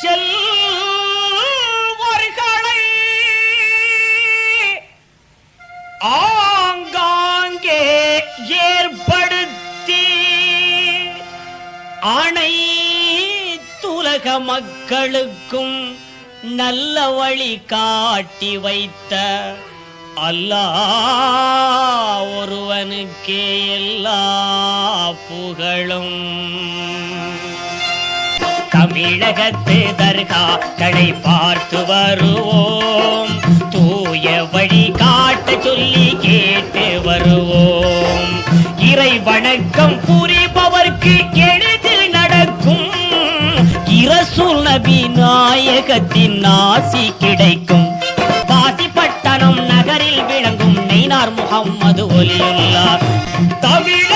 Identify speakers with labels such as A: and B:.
A: செல்வர்களை ஆங்காங்கே ஏற்படுத்தி அணை துலக மக்களுக்கும் நல்ல வழி காட்டி வைத்த அல்லா எல்லா புகழும். தமிழகத்து தர்காக்களை பார்த்து வருவோம். தூய வழி காட்ட சொல்லி கேட்டு வருவோம். இறை வணக்கம் புரிபவர்க்கு எளிதில் நடக்கும். இரசூல் நபி நாயகத்தின் ஆசி கிடைக்கும். பாசிப்பட்டணம் நகரில் விளங்கும் நெய்னார் முகம் முகம்மது ஒலியுள்ளார் தமிழ்